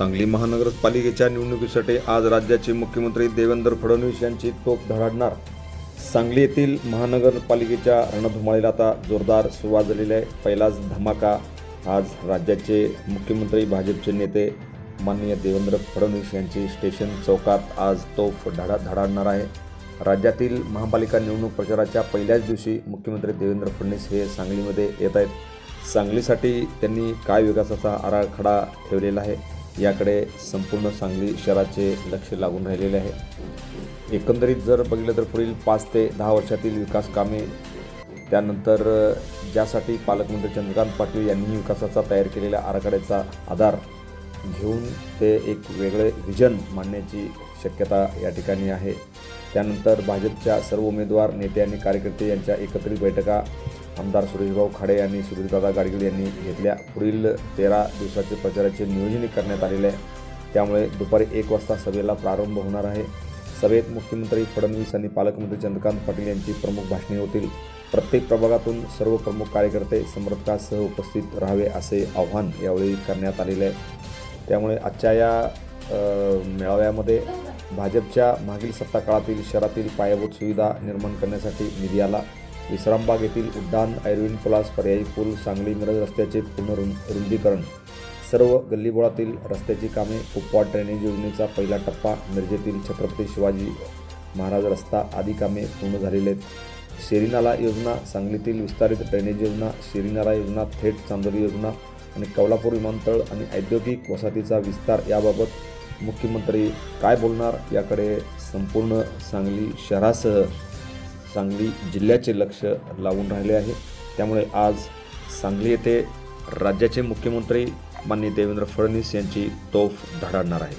सांगली महानगरपालिकेच्या निवडणुकीसाठी आज राज्याचे मुख्यमंत्री देवेंद्र फडणवीस यांची तोफ धडाडणार. सांगली येथील महानगरपालिकेच्या रणधुमाळीला आता जोरदार सुरुवात झालेली आहे. पहिलाच धमाका आज राज्याचे मुख्यमंत्री भाजपचे नेते माननीय देवेंद्र फडणवीस यांची स्टेशन चौकात आज तोफ धडा धडाडणार आहे. राज्यातील महापालिका निवडणूक प्रचाराच्या पहिल्याच दिवशी मुख्यमंत्री देवेंद्र फडणवीस हे सांगलीमध्ये येत आहेत. सांगलीसाठी त्यांनी काय विकासाचा आराखडा ठेवलेला आहे? याकडे संपूर्ण सांगली शहराचे लक्ष लागून राहिलेले आहे. एकंदरीत जर बघितलं तर पुढील पाच ते दहा वर्षातील विकास कामे त्यानंतर ज्यासाठी पालकमंत्री चंद्रकांत पाटील यांनी विकासाचा तयार केलेल्या आराखड्याचा आधार घेऊन ते एक वेगळे व्हिजन मांडण्याची शक्यता या ठिकाणी आहे. त्यानंतर भाजपच्या सर्व उमेदवार नेते आणि कार्यकर्ते यांच्या एकत्रित बैठका आमदार सुरेशभाऊ खाडे आणि सुरेशदादा गाडगीळ यांनी घेतल्या. पुढील तेरा दिवसाचे प्रचाराचे नियोजन करण्यात आलेले आहे. त्यामुळे दुपारी एक वाजता सभेला प्रारंभ होणार आहे. सभेत मुख्यमंत्री फडणवीस आणि पालकमंत्री चंद्रकांत पाटील यांची प्रमुख भाषणे होतील. प्रत्येक प्रभागातून सर्व प्रमुख कार्यकर्ते समर्थकासह उपस्थित राहावे असे आव्हान यावेळी करण्यात आलेले आहे. त्यामुळे आजच्या या मेळाव्यामध्ये भाजपच्या मागील सत्ता काळातील शहरातील पायाभूत सुविधा निर्माण करण्यासाठी निधी आला. विश्रामबाग येथील उड्डाण आयर्विन प्लास पर्यायी पूल सांगली मिरज रस्त्याचे पुनरुं रुंदीकरण. सर्व गल्लीबोळातील रस्त्याची कामे कुपवाड ड्रेनेज योजनेचा पहिला टप्पा मिरजेतील छत्रपती शिवाजी महाराज रस्ता आदी कामे पूर्ण झालेले आहेत. शेरीनाला योजना सांगलीतील विस्तारित ड्रेनेज योजना शेरीनाला योजना थेट चांदोली योजना आणि कौलापूर विमानतळ आणि औद्योगिक वसाहतीचा विस्तार याबाबत मुख्यमंत्री काय बोलणार याकडे संपूर्ण सांगली शहरासह सांगली जिल्ह्याचे लक्ष लावून राहिले आहे. त्यामुळे आज सांगली येथे राज्याचे मुख्यमंत्री माननीय देवेंद्र फडणवीस यांची तोफ धडाडणार आहे.